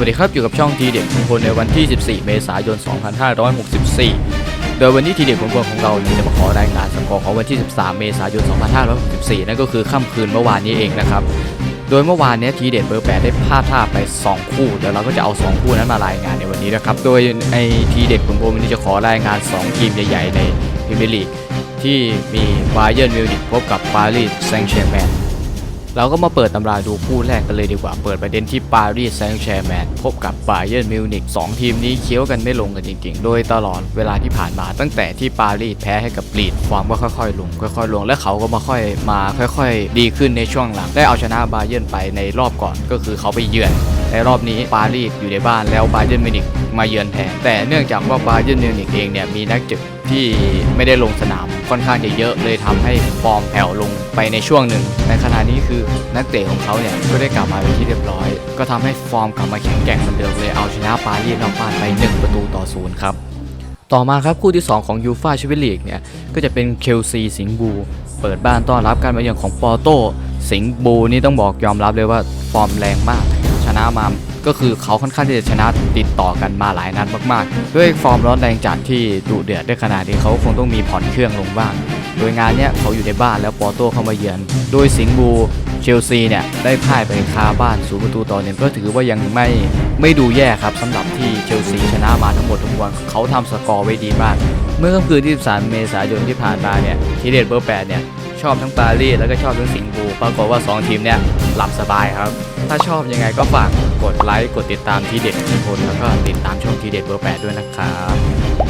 วัสดีครับอยู่กับช่องทีเด็ดคุณพลในวันที่ 14 เมษายน 2564 โดยวันนี้ทีเด็ดคุณพลของเราจะมาขอรายงานสกอร์ของวันที่ 13 เมษายน 2564 นั่นก็คือค่ำคืนเมื่อวานนี้เองนะครับ โดยเมื่อวานนี้ทีเด็ดเบอร์ 8 ได้พลาดท่าไป 2 คู่ เดี๋ยวเราก็จะเอา 2 คู่นั้นมารายงานในวันนี้นะครับ โดยไอทีเด็ดคุณพลวันนี้จะขอรายงาน 2 ทีมใหญ่ ๆ ในพรีเมียร์ลีกที่มีบาเยิร์นมิวนิกพบกับปารีสแซงต์แชร์แมง เราก็มาเปิดตำราดูคู่แรกกันเลยดีกว่า เปิดประเด็นที่ปารีสแซงต์แชร์แมนพบกับบาเยอร์มิวนิกสองทีมนี้เคี้ยวกันไม่ลงกันจริงๆ โดยตลอดเวลาที่ผ่านมาตั้งแต่ที่ปารีสแพ้ให้กับลีดฟอร์มก็ค่อยๆลงค่อยๆลงและเขาก็มาค่อยมาค่อย ๆ ดีขึ้นในช่วงหลัง ได้เอาชนะบาเยิร์นไปในรอบก่อนก็คือเขาไปเยือน ในรอบนี้ปารีสอยู่ในบ้านแล้วบาเยิร์นมิวนิกมาเยือนแทนแต่เนื่องจากว่าบาเยิร์นมิวนิกเองเนี่ยมีนักเจ็บที่ไม่ได้ลงสนามค่อนข้างจะเยอะเลยทำให้ฟอร์มแผ่วลงไปในช่วงหนึ่ง ในขณะนี้คือนักเตะของเขาเนี่ยก็ได้กลับมาเป็นที่เรียบร้อย ก็ทำให้ฟอร์มกลับมาแข็งแกร่งเหมือนเดิมเลยเอาชนะปารีสนอกบ้านไป 1 ประตูต่อศูนย์ครับต่อมาครับคู่ที่ 2 ของยูฟาแชมเปี้ยนลีกเนี่ยก็จะเป็นเคลซีสิงห์บูเปิดบ้านต้อนรับการมาเยือนของปอร์โตสิงห์บูนี่ต้องบอกยอมรับเลยว่าฟอร์มแรงมาก นะมา ก็คือเขาค่อนข้างที่จะชนะติดต่อกันมาหลายนัดมากๆ ด้วยฟอร์มร้อนแรงจัดที่ดุเดือดด้วยขนาดนี้เขาคงต้องมีผ่อนเครื่องลงบ้าง โดยงานเนี้ยเขาอยู่ในบ้านแล้วปอโตเข้ามาเยือน โดยสิงห์บูเชลซีเนี่ยได้พ่ายไปคาบ้านศูนย์ประตูต่อหนึ่งก็ถือว่ายังไม่ไม่ดูแย่ครับสำหรับที่เชลซีชนะมาทั้งหมดทั้งมวลเขาทำสกอร์ไว้ดีมาก เมื่อค่ำคืนที่ 13 เมษายนที่ผ่านมาเนี่ยทีเด็ดเบอร์8เนี่ยชอบทั้งปารีสแล้วก็ชอบทั้งสิงห์บูปรากฏว่า 2 ทีมเนี่ยหลับสบายครับ ถ้าชอบยังไงก็ฝากกดไลค์ กดติดตามทีเด็ดทุกคน แล้วก็ติดตามช่องทีเด็ดเบอร์ 8 ด้วยนะครับ